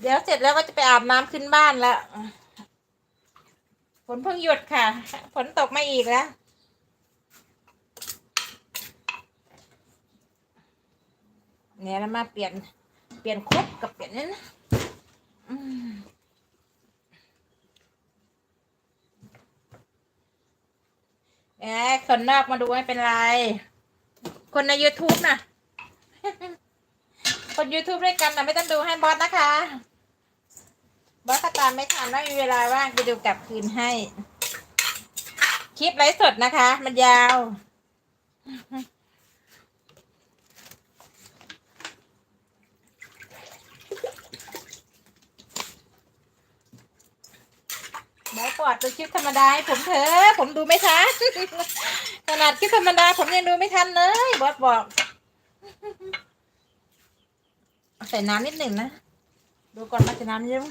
เดี๋ยวเสร็จแล้วก็จะไปอาบน้ำขึ้นบ้านแล้วฝนเพิ่งหยุดค่ะ ฝนตกมาอีกแล้ว เนี่ยแล้วมาเปลี่ยน เปลี่ยนครบกับเปลี่ยนนั่นนะอืมเอ้ยคนนอกมาดูไม่เป็นไร คนใน YouTube นะคน YouTube ด้วยกันนะไม่ต้องดูให้บอสนะคะ บอสตามไม่ทันไม่มีเวลาว่างไปดูกลับคืนให้ คลิปไลฟ์สดนะคะ มันยาวเดี๋ยวกอดดูคลิปธรรมดาผมเถอะผมดูไม่ทันขนาดคลิปธรรมดาผมยังดูไม่ทันเลยบอสบอกใส่น้ำนิดหนึ่งนะ ดูก่อนมาใส่น้ำเยอะ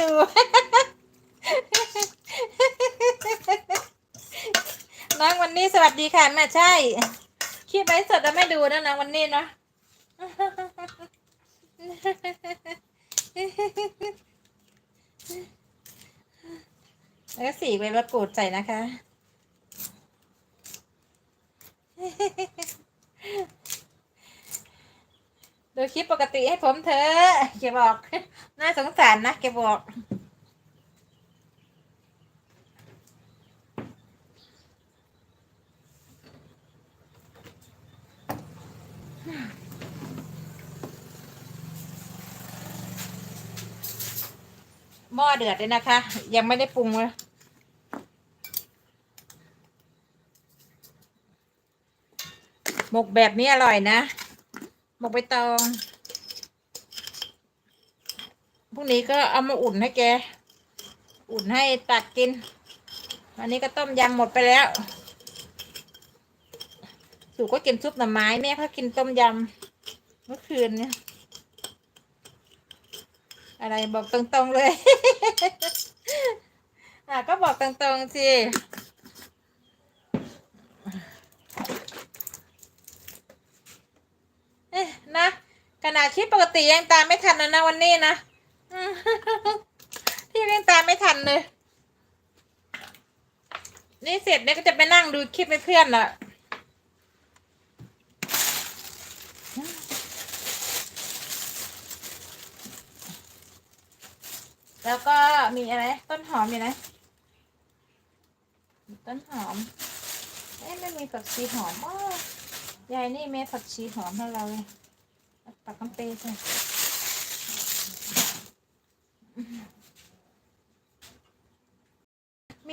ดู น้องวันนี้สวัสดีค่ะแม่ใช่คลิปไลฟ์สดแล้วไม่ดูนะนะวันนี้เนาะแล้วก็สีใบมะกรูดใส่นะคะ ดูคลิปปกติให้ผมเถอะแกบอก น่าสงสารนะแกบอก หม้อเดือดเลยนะคะ ยังไม่ได้ปรุงเลยหมกแบบนี้อร่อยนะ หมกใบตองพรุ่ งนี้ก็เอามาอุ่นให้แก อุ่นให้ตักกิน อันนี้ก็ต้มยำหมดไปแล้วสูก็กินซุปหน่อไม้แม่เขากินต้มยำเมื่อคืนเนี่ย อะไรบอกตรงๆเลย อะก็บอกตรงๆสิเอ๊ะนะขนาดคลิปปกติยังตามไม่ทันนะนะวันนี้นะ อืมพี่ยังตามไม่ทันเลย นี่เสร็จเนี่ยก็จะไปนั่งดูคลิปให้เพื่อนละแล้วก็มีอะไร ต้นหอมอยู่นะ ต้นหอมเอ๊ะไม่มีผักชีหอมอ้อยายนี่เม็ดผักชีหอมให้เราเลยปักน้ำเป้ใส่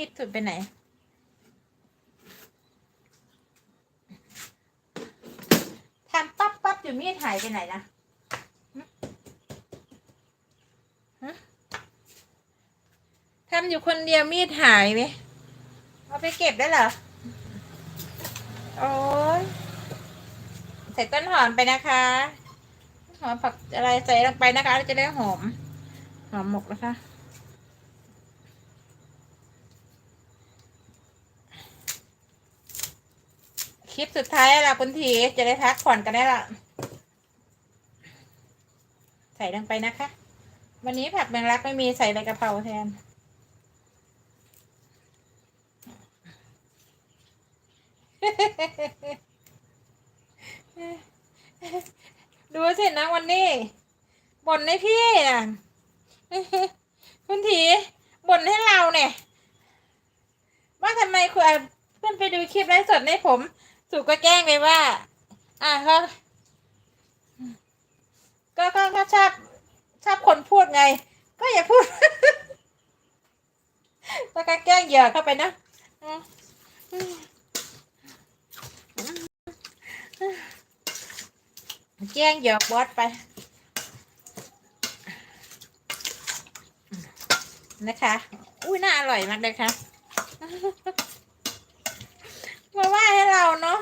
มีดถุดไปไหน ทำปั๊บปั๊บอยู่มีดหายไปไหนนะฮะทำอยู่คนเดียวมีดหายไหมเอาไปเก็บได้เหรอ โอ้ยใส่ต้นหอมไปนะคะหอมผักอะไรใส่ลงไปนะคะจะได้หอม หอมหมกนะคะ คลิปสุดท้ายละคุณทีจะได้พักผ่อนกันได้ละใส่ลงไปนะคะ วันนี้ผักแมงลักไม่มีใส่ใบกะเพราแทน ดูสินะวันนี้บ่นให้พี่อะคุณทีบ่นให้เราเนี่ย ว่าทำไมคุณเพื่อนไปดูคลิปไลฟ์สดในผม สุก็แกล้งไปว่า อะเขาก็ก็ก็ชอบชอบคนพูดไง ก็อย่าพูดแล้วก็แกล้งเหยื่อเข้าไปนะแกล้งเหยื่อบอสไป นะคะ อุ้ยน่าอร่อยมากเลยค่ะ มาว่าให้เราเนาะ